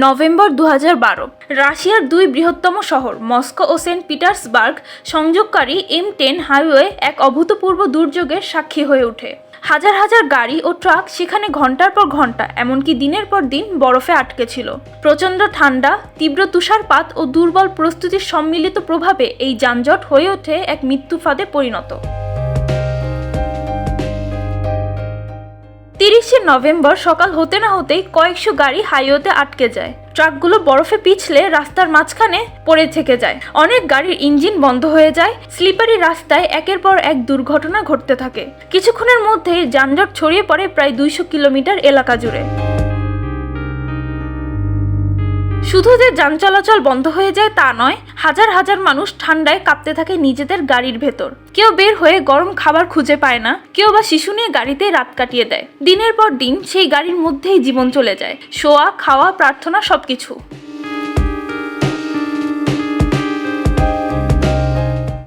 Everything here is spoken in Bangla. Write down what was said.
নভেম্বর দু হাজার বারো। রাশিয়ার দুই বৃহত্তম শহর, মস্কো ও সেন্ট পিটার্সবার্গ, সংযোগকারী এম টেন হাইওয়ে এক অভূতপূর্ব দুর্যোগের সাক্ষী হয়ে ওঠে। হাজার হাজার গাড়ি ও ট্রাক সেখানে ঘণ্টার পর ঘণ্টা এমনকি দিনের পর দিন বরফে আটকে ছিল। প্রচণ্ড ঠান্ডা, তীব্র তুষারপাত ও দুর্বল প্রস্তুতির সম্মিলিত প্রভাবে এই যানজট হয়ে ওঠে এক মৃত্যুফাদে পরিণত। তিরিশে নভেম্বর সকাল হতে না হতেই কয়েকশো গাড়ি হাইওয়েতে আটকে যায়। ট্রাকগুলো বরফে পিছলে রাস্তার মাঝখানে পড়ে থেকে যায়। অনেক গাড়ির ইঞ্জিন বন্ধ হয়ে যায়। স্লিপারি রাস্তায় একের পর এক দুর্ঘটনা ঘটতে থাকে। কিছুক্ষণের মধ্যেই যানজট ছড়িয়ে পড়ে প্রায় দুইশো কিলোমিটার এলাকা জুড়ে। শুধু যে যান চলাচল বন্ধ হয়ে যায় তা নয়, হাজার হাজার মানুষ ঠান্ডায় কাঁপতে থাকে নিজেদের গাড়ির ভেতর। কেউ বের হয়ে গরম খাবার খুঁজে পায় না, কেউ বা শিশু নিয়ে গাড়িতে রাত কাটিয়ে দেয়। দিনের পর দিন সেই গাড়ির মধ্যেই জীবন চলে যায়। শোয়া, খাওয়া, প্রার্থনা সবকিছু।